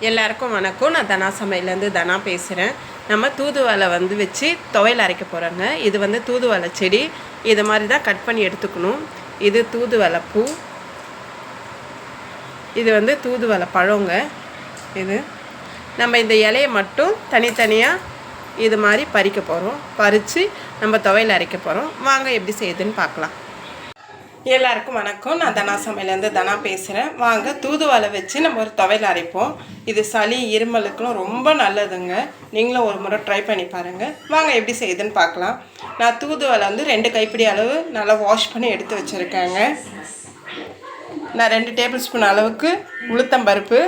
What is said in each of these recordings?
எல்லாருக்கும் வணக்கம். நான் தனா சமையலேருந்து தனா பேசுகிறேன். நம்ம தூதுவலை வந்து வச்சு துவையல் அரைக்க போகிறோங்க. இது வந்து தூதுவளை செடி. இது மாதிரி தான் கட் பண்ணி எடுத்துக்கணும். இது தூதுவளை பூ. இது வந்து தூதுவளை பழங்க. இது. நம்ம இந்த இலையை மட்டும் தனித்தனியாக இது மாதிரி பறிக்க போகிறோம். பறித்து நம்ம துவையல் அரைக்க போகிறோம். வாங்க எப்படி செய்யுதுன்னு பார்க்கலாம். எல்லாருக்கும் வணக்கம். நான் தனா சமையலேருந்து தனா பேசுகிறேன் வாங்க தூதுவளை வச்சு நம்ம ஒரு துவையல் அரைப்போம். இது சளி இருமலுக்குலாம் ரொம்ப நல்லதுங்க. நீங்களும் ஒரு முறை ட்ரை பண்ணி பாருங்கள் வாங்க எப்படி செய்யுதுன்னு பார்க்கலாம். நான் தூதுவளை வந்து ரெண்டு கைப்பிடி அளவு நல்லா வாஷ் பண்ணி எடுத்து வச்சுருக்கேங்க. நான் ரெண்டு டேபிள் ஸ்பூன் அளவுக்கு உளுத்தம்பருப்பு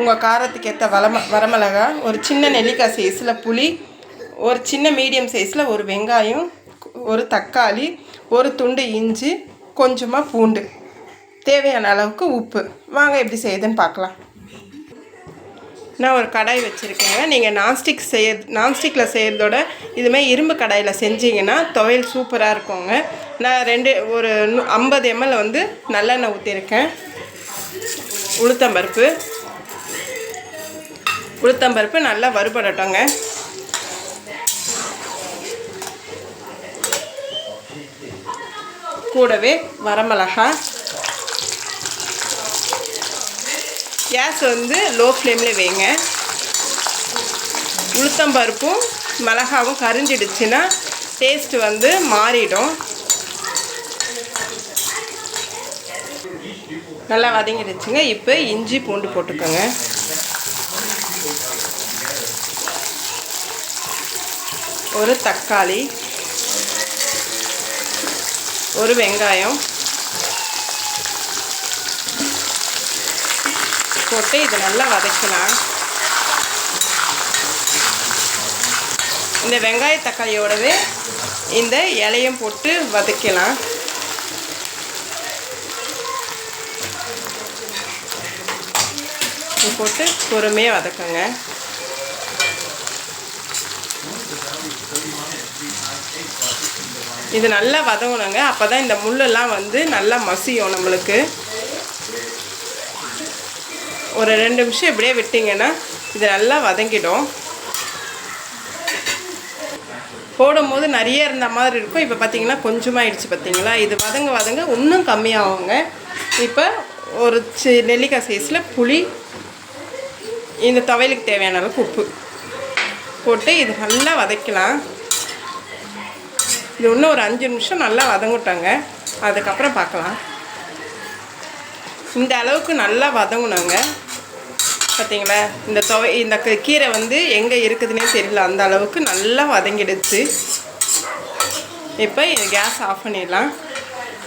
உங்கள் காரத்துக்கு ஏற்ற வளம வரமிளகா ஒரு சின்ன நெல்லிக்காய் சைஸில் புளி ஒரு சின்ன மீடியம் சைஸில் ஒரு வெங்காயம் ஒரு தக்காளி ஒரு துண்டு இஞ்சி கொஞ்சமாக பூண்டு. தேவையான அளவுக்கு உப்பு. வாங்க எப்படி செய்யுதுன்னு பார்க்கலாம். நான் ஒரு கடாய் வச்சுருக்கேங்க. நீங்கள் நான்ஸ்டிக் செய்ய நான்ஸ்டிக்கில் செய்கிறதோட இதுமாதிரி இரும்பு கடாயில் செஞ்சீங்கன்னா துவையல் சூப்பராக இருக்குங்க. நான் ரெண்டு ஒரு ஐம்பது எம்எல் வந்து நல்லெண்ணெய் ஊற்றிருக்கேன் உளுத்தம்பருப்பு. உளுத்தம்பருப்பு நல்லா வறுபடட்டோங்க கூடவே வரமிளகா. கேஸ் வந்து லோ ஃப்ளேமில் வைங்க. உளுத்தம்பருப்பும் மிளகாவும் கரிஞ்சிடுச்சுன்னா டேஸ்ட் வந்து மாறிடும். நல்லா வதங்கிடுச்சுங்க. இப்போ இஞ்சி பூண்டு போட்டுக்கோங்க. ஒரு தக்காளி ஒரு வெங்காயம். போட்டு இது நல்லா வதக்கலாம். இந்த வெங்காய தக்காளியோடவே இந்த இலையும் போட்டு வதக்கலாம். போட்டு பொறுமையாக வதக்குங்க. இது நல்லா வதங்கணுங்க அப்போ தான் இந்த முள்ளெல்லாம் வந்து நல்லா மசியும் நம்மளுக்கு. ஒரு ரெண்டு நிமிஷம் இப்படியே விட்டிங்கன்னா இது நல்லா வதங்கிடும். போடும்போது நிறைய இருந்த மாதிரி இருக்கும். இப்போ பார்த்தீங்கன்னா கொஞ்சமாகிடுச்சு பார்த்தீங்களா இது வதங்க வதங்க இன்னும் கம்மியாகுங்க. இப்போ ஒரு சி நெல்லிக்காய் சைஸில் புளி இந்த துவையலுக்கு தேவையான அளவுக்கு உப்பு போட்டு இது நல்லா வதக்கலாம். இது இன்னும் ஒரு அஞ்சு நிமிஷம் நல்லா வதங்கிட்டாங்க. அதுக்கப்புறம் பார்க்கலாம். இந்த அளவுக்கு நல்லா வதங்கினாங்க பார்த்தீங்களா? இந்த துவை இந்த கீரை வந்து எங்கே இருக்குதுன்னே தெரியல. அந்த அளவுக்கு நல்லா வதங்கிடுச்சு. இப்போ இது கேஸ் ஆஃப் பண்ணிடலாம்.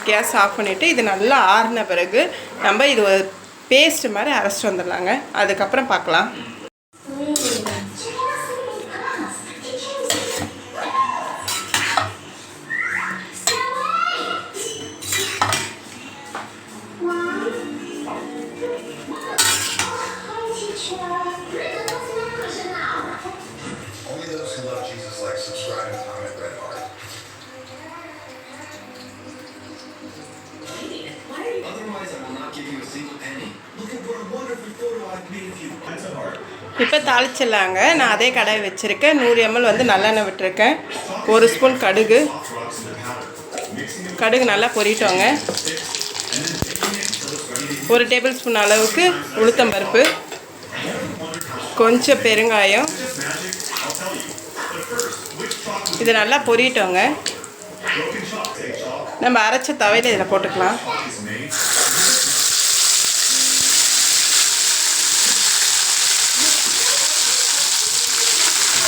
கேஸ் ஆஃப் பண்ணிவிட்டு இது நல்லா ஆறின பிறகு நம்ம இது பேஸ்ட் மாதிரி அரைச்சிட்டு வந்துடலாங்க. அதுக்கப்புறம் பார்க்கலாம். Only those who love Jesus like, subscribe, and comment red heart. Otherwise, I will not give you a single penny. Look at what a wonderful photo I've made of you. That's a heart. இப்போ தாளிச்சிடலாங்க நான் அதே கடாய் வச்சுருக்கேன் நூறு ML வந்து நல்லெண்ணெய் விட்டுருக்கேன் ஒரு spoon கடுகு கடுகு நல்லா பொரிட்டோங்க ஒரு டேபிள் ஸ்பூன் அளவுக்கு உளுத்தம்பருப்பு கொஞ்சம் பெருங்காயம். இது நல்லா பொரியட்டோங்க நம்ம அரைச்ச தவையில் இதில் போட்டுக்கலாம்.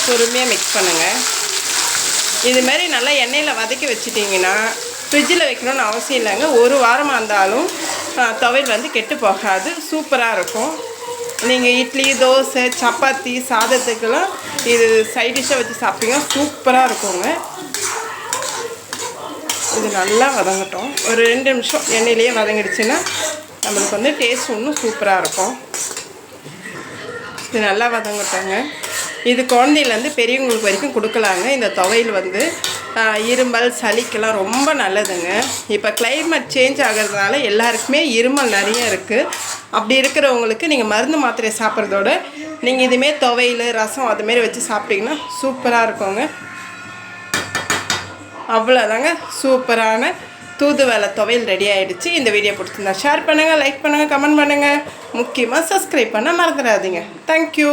பொறுமையாக மிக்ஸ் பண்ணுங்கள் இதுமாரி நல்லா எண்ணெயில் வதக்கி வச்சிட்டிங்கன்னா ஃப்ரிட்ஜில் வைக்கணும்னு அவசியம் இல்லைங்க. ஒரு வாரமாக இருந்தாலும் துவையல் வந்து கெட்டு போகாது. சூப்பராக இருக்கும். நீங்கள் இட்லி தோசை சப்பாத்தி சாதத்துக்கெல்லாம் இது சைட் டிஷ்ஷாக வச்சு சாப்பிட்டீங்க சூப்பராக இருக்குங்க. இது நல்லா வதங்கட்டும். ஒரு ரெண்டு நிமிஷம் எண்ணெயிலேயே வதங்கிடுச்சுன்னா நம்மளுக்கு வந்து டேஸ்ட் இன்னும் சூப்பராக இருக்கும். இது நல்லா வதங்கட்டோங்க. இது குழந்தையிலேருந்து பெரியவங்களுக்கு வரைக்கும் கொடுக்கலாங்க. இந்த துவையில் வந்து இருமல் சளிக்கெல்லாம் ரொம்ப நல்லதுங்க. இப்போ கிளைமேட் சேஞ்ச் ஆகிறதுனால எல்லாருக்குமே இருமல் நிறைய இருக்குது அப்படி இருக்கிறவங்களுக்கு நீங்கள் மருந்து மாத்திரையை சாப்பிட்றதோட நீங்கள் இதுமாரி துவையல் ரசம் அதுமாரி வச்சு சாப்பிட்டீங்கன்னா சூப்பராக இருக்குங்க. அவ்வளோதாங்க சூப்பரான தூதுவளை துவையல் ரெடி ஆகிடுச்சு இந்த வீடியோ பிடிச்சிருந்தா ஷேர் பண்ணுங்கள் லைக் பண்ணுங்கள் கமெண்ட் பண்ணுங்கள் முக்கியமாக சப்ஸ்கிரைப் பண்ண மறந்துடாதீங்க. தேங்க்யூ